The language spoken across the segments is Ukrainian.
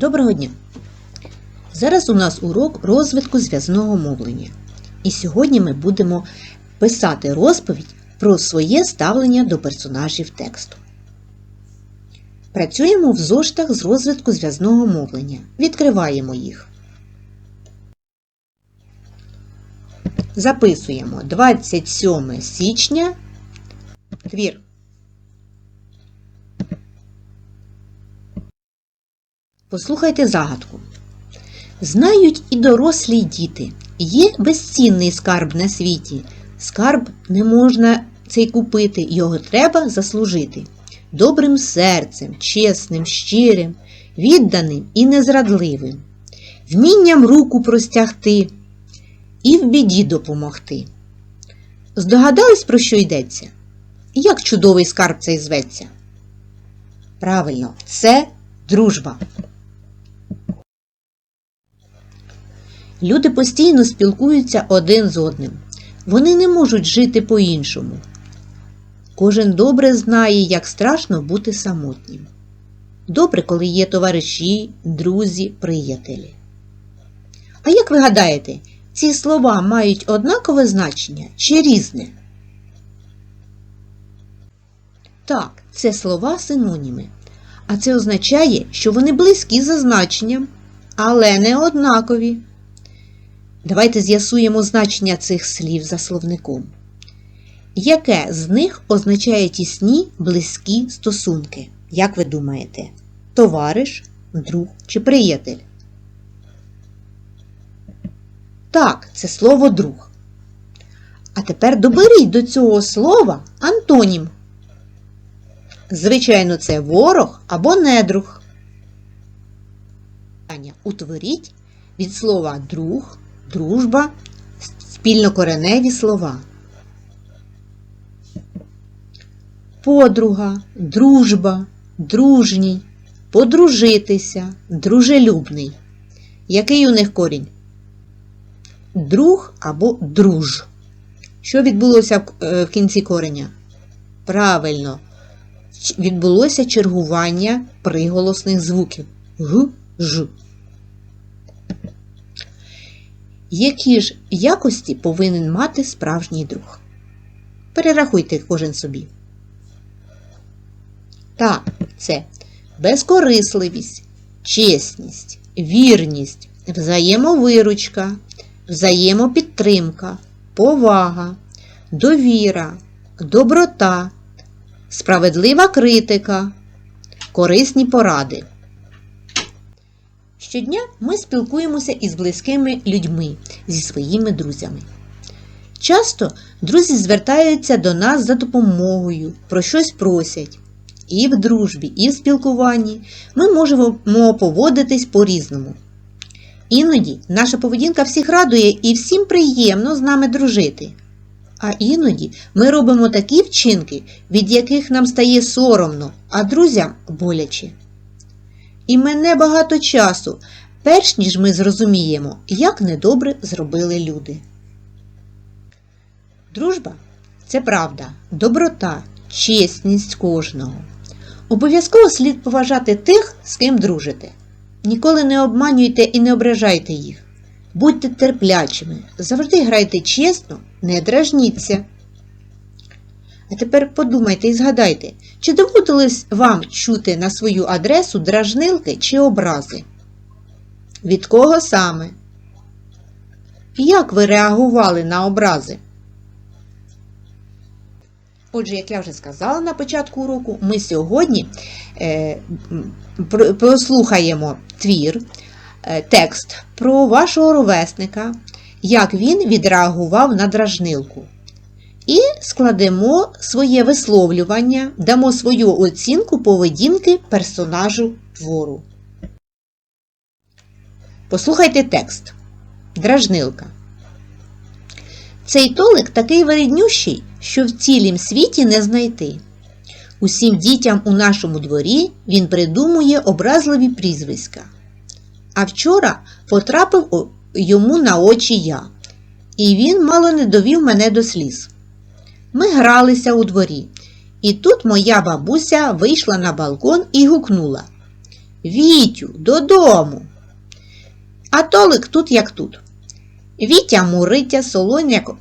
Доброго дня! Зараз у нас урок розвитку зв'язного мовлення. І сьогодні ми будемо писати розповідь про своє ставлення до персонажів тексту. Працюємо в зоштах з розвитку зв'язного мовлення. Відкриваємо їх. Записуємо 27 січня. Твір. Послухайте загадку. Знають і дорослі й діти. Є безцінний скарб на світі. Скарб не можна цей купити, його треба заслужити. Добрим серцем, чесним, щирим, відданим і незрадливим, вмінням руку простягти і в біді допомогти. Здогадались, про що йдеться? Як чудовий скарб цей зветься? Правильно, це дружба. Люди постійно спілкуються один з одним. Вони не можуть жити по-іншому. Кожен добре знає, як страшно бути самотнім. Добре, коли є товариші, друзі, приятелі. А як ви гадаєте, ці слова мають однакове значення чи різне? Так, це слова синоніми. А це означає, що вони близькі за значенням, але не однакові. Давайте з'ясуємо значення цих слів за словником. Яке з них означає тісні близькі стосунки? Як ви думаєте? Товариш, друг чи приятель? Так, це слово друг. А тепер доберіть до цього слова антонім. Звичайно, це ворог або недруг. Утворіть від слова друг, дружба, спільнокореневі слова. Подруга, дружба, дружній, подружитися, дружелюбний. Який у них корінь? Друг або друж. Що відбулося в е, кінці кореня? Правильно, відбулося чергування приголосних звуків г, ж. Які ж якості повинен мати справжній друг? Перерахуйте кожен собі. Так, це безкорисливість, чесність, вірність, взаємовиручка, взаємопідтримка, повага, довіра, доброта, справедлива критика, корисні поради. Щодня ми спілкуємося із близькими людьми, зі своїми друзями. Часто друзі звертаються до нас за допомогою, про щось просять. І в дружбі, і в спілкуванні ми можемо поводитись по-різному. Іноді наша поведінка всіх радує і всім приємно з нами дружити. А іноді ми робимо такі вчинки, від яких нам стає соромно, а друзям боляче. І мене багато часу, перш ніж ми зрозуміємо, як недобре зробили люди. Дружба це правда, доброта, чесність кожного. Обов'язково слід поважати тих, з ким дружите. Ніколи не обманюйте і не ображайте їх. Будьте терплячими, завжди грайте чесно, не дражніться. А тепер подумайте і згадайте, чи доводилось вам чути на свою адресу дражнилки чи образи? Від кого саме? Як ви реагували на образи? Отже, як я вже сказала на початку уроку, ми сьогодні е, прослухаємо твір, е, текст про вашого ровесника, як він відреагував на дражнилку. І складемо своє висловлювання, дамо свою оцінку поведінки персонажу твору. Послухайте текст. Дражнилка. Цей толик такий виріднющий, що в цілім світі не знайти. Усім дітям у нашому дворі він придумує образливі прізвиська. А вчора потрапив йому на очі я, і він мало не довів мене до сліз. Ми гралися у дворі, і тут моя бабуся вийшла на балкон і гукнула Вітю, додому. А Толик тут як тут. Вітя муритя,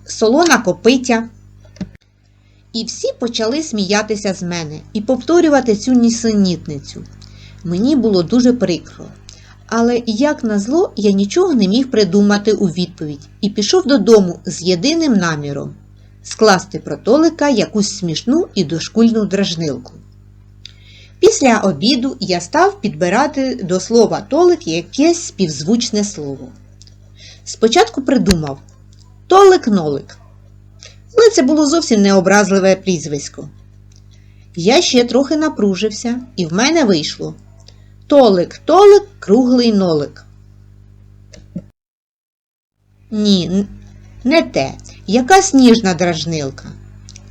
солона копитя. І всі почали сміятися з мене і повторювати цю нісенітницю. Мені було дуже прикро. Але, як назло, я нічого не міг придумати у відповідь і пішов додому з єдиним наміром скласти про Толика якусь смішну і дошкульну дражнилку. Після обіду я став підбирати до слова Толик якесь співзвучне слово. Спочатку придумав Толик-нолик. Але це було зовсім необразливе прізвисько. Я ще трохи напружився, і в мене вийшло Толик, толик, круглий нолик. Ні, не те. Яка сніжна дражнилка.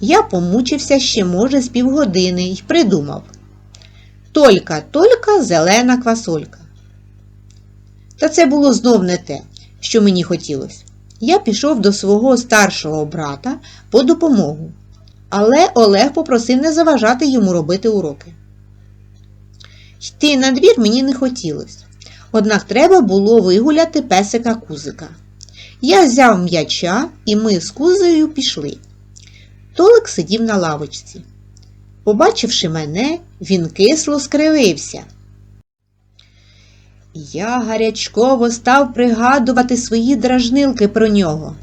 Я помучився ще, може, з півгодини і придумав. Толька, толька, зелена квасолька. Та це було знов не те, що мені хотілося. Я пішов до свого старшого брата по допомогу, але Олег попросив не заважати йому робити уроки. Йти на двір мені не хотілося, однак треба було вигуляти песика кузика. Я взяв м'яча, і ми з кузею пішли. Толик сидів на лавочці. Побачивши мене, він кисло скривився. Я гарячково став пригадувати свої дражнилки про нього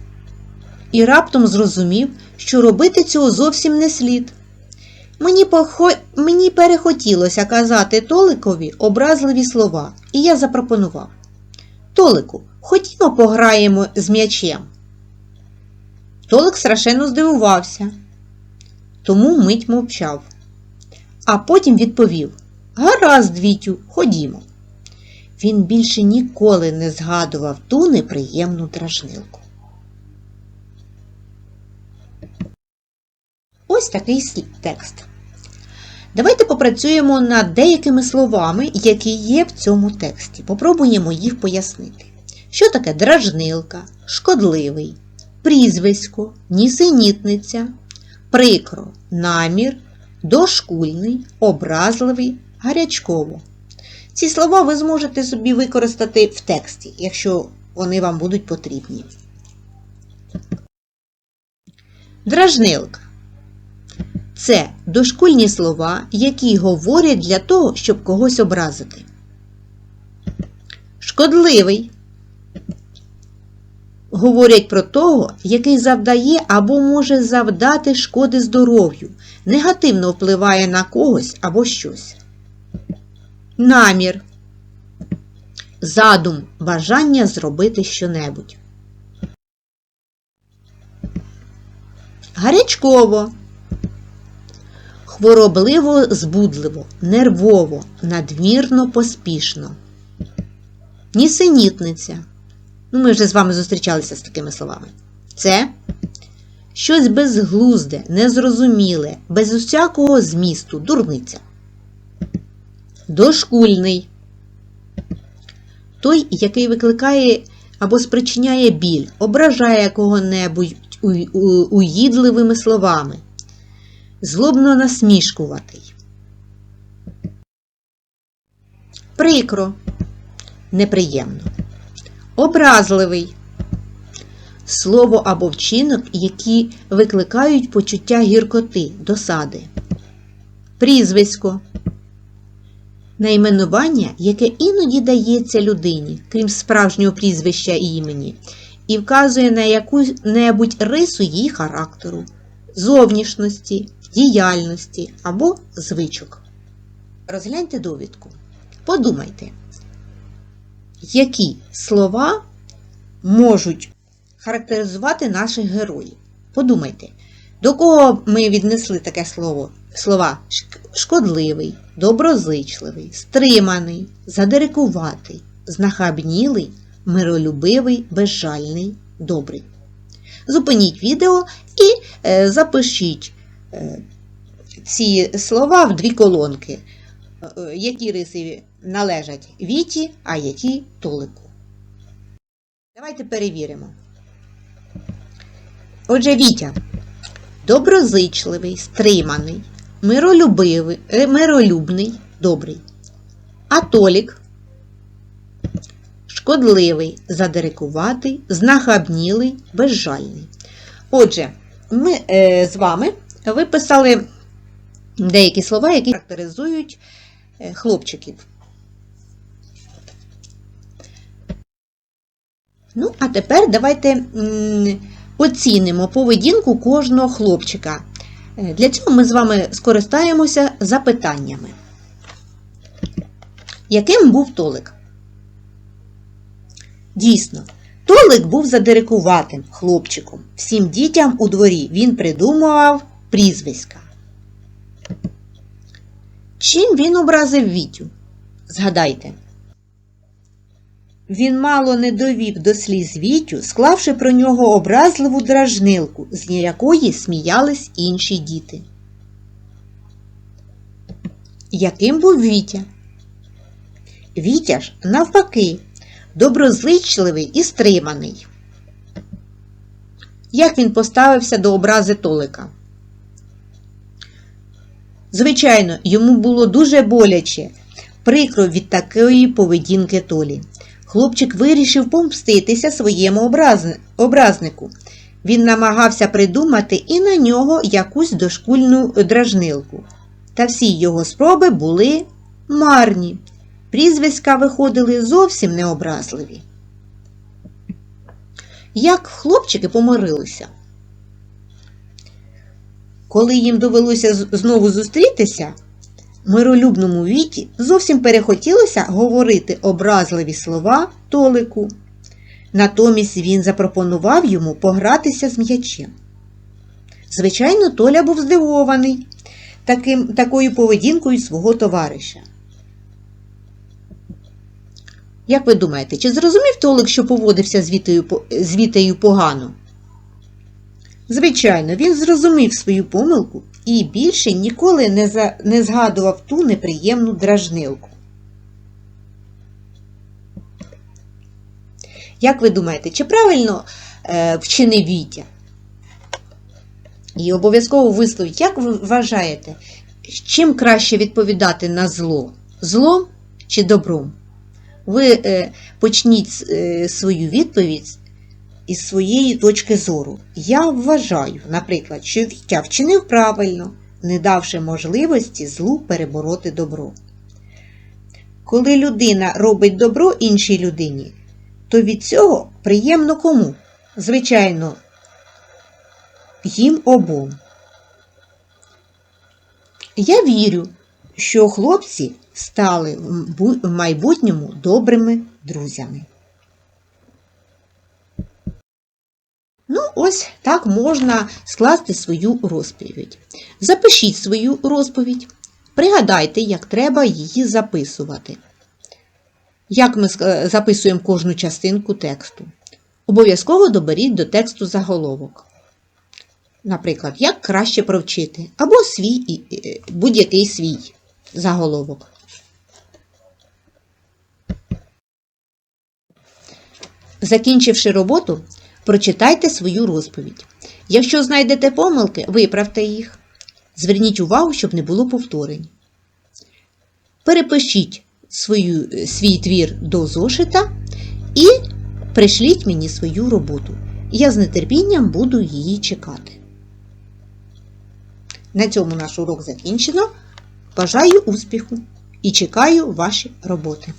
і раптом зрозумів, що робити цього зовсім не слід. Мені, похо... Мені перехотілося казати Толикові образливі слова, і я запропонував. Толику, ходімо пограємо з м'ячем. Толик страшенно здивувався, тому мить мовчав. А потім відповів Гаразд, Вітю, ходімо. Він більше ніколи не згадував ту неприємну дражнилку. Ось такий текст. Давайте попрацюємо над деякими словами, які є в цьому тексті. Попробуємо їх пояснити. Що таке дражнилка, шкодливий, прізвисько, нісенітниця, прикро, намір, дошкульний, образливий, гарячково. Ці слова ви зможете собі використати в тексті, якщо вони вам будуть потрібні. Дражнилка. Це дошкульні слова, які говорять для того, щоб когось образити. Шкодливий. Говорять про того, який завдає або може завдати шкоди здоров'ю, негативно впливає на когось або щось. Намір. Задум бажання зробити щонебудь. Гарячково. Хворобливо збудливо, нервово, надмірно поспішно. Нісенітниця. Ну, ми вже з вами зустрічалися з такими словами. Це щось безглузде, незрозуміле, без усякого змісту, дурниця. Дошкульний. Той, який викликає або спричиняє біль, ображає кого-небудь уїдливими словами. Злобно насмішкуватий. Прикро. Неприємно. Образливий. Слово або вчинок, які викликають почуття гіркоти, досади. Прізвисько. Найменування, яке іноді дається людині, крім справжнього прізвища і імені, і вказує на яку-небудь рису її характеру, зовнішності, діяльності або звичок. Розгляньте довідку. Подумайте, які слова можуть характеризувати наших героїв. Подумайте, до кого ми віднесли таке слово? Слова шкодливий, доброзичливий, стриманий, задирикуватий, знахабнілий, миролюбивий, безжальний, добрий. Зупиніть відео і е, запишіть ці слова в дві колонки, Е, які риси належать Віті, а які Толику. Давайте перевіримо. Отже, Вітя доброзичливий, стриманий, миролюбивий, е, миролюбний, добрий. А Толік шкодливий, задирикуватий, знахабнілий, безжальний. Отже, ми е, з вами виписали деякі слова, які характеризують е, хлопчиків. Ну, а тепер давайте оцінимо поведінку кожного хлопчика. Е, Для цього ми з вами скористаємося запитаннями. Яким був Толик? Дійсно, Толик був задирикуватим хлопчиком. Всім дітям у дворі він придумував прізвиська. Чим він образив Вітю? Згадайте. Він мало не довів до сліз Вітю, склавши про нього образливу дражнилку, з якої сміялись інші діти. Яким був Вітя? Вітя ж, навпаки, доброзичливий і стриманий. Як він поставився до образи Толика? Звичайно, йому було дуже боляче, прикро від такої поведінки Толі. Хлопчик вирішив помститися своєму образнику. Він намагався придумати і на нього якусь дошкульну дражнилку. Та всі його спроби були марні. Прізвиська виходили зовсім необразливі. Як хлопчики помирилися? Коли їм довелося знову зустрітися, миролюбному віті зовсім перехотілося говорити образливі слова Толику. Натомість він запропонував йому погратися з м'ячем. Звичайно, Толя був здивований таким, такою поведінкою свого товариша. Як ви думаєте, чи зрозумів Толик, що поводився з Вітею, з Вітею погано? Звичайно, він зрозумів свою помилку і більше ніколи не, за, не згадував ту неприємну дражнилку. Як ви думаєте, чи правильно е, вчинив Вітя? І обов'язково висловіть, як ви вважаєте, чим краще відповідати на зло? Злом чи добром? Ви е, почніть е, свою відповідь із своєї точки зору. Я вважаю, наприклад, що Вітя вчинив правильно, не давши можливості злу перебороти добро. Коли людина робить добро іншій людині, то від цього приємно кому? Звичайно, їм обом. Я вірю, що хлопці стали в майбутньому добрими друзями. Ну, ось так можна скласти свою розповідь. Запишіть свою розповідь, пригадайте, як треба її записувати. Як ми записуємо кожну частинку тексту. Обов'язково доберіть до тексту заголовок. Наприклад, як краще провчити, або свій, е, будь-який свій заголовок. Закінчивши роботу, прочитайте свою розповідь. Якщо знайдете помилки, виправте їх. Зверніть увагу, щоб не було повторень. Перепишіть свою, свій твір до зошита і пришліть мені свою роботу. Я з нетерпінням буду її чекати. На цьому наш урок закінчено. Бажаю успіху і чекаю ваші роботи.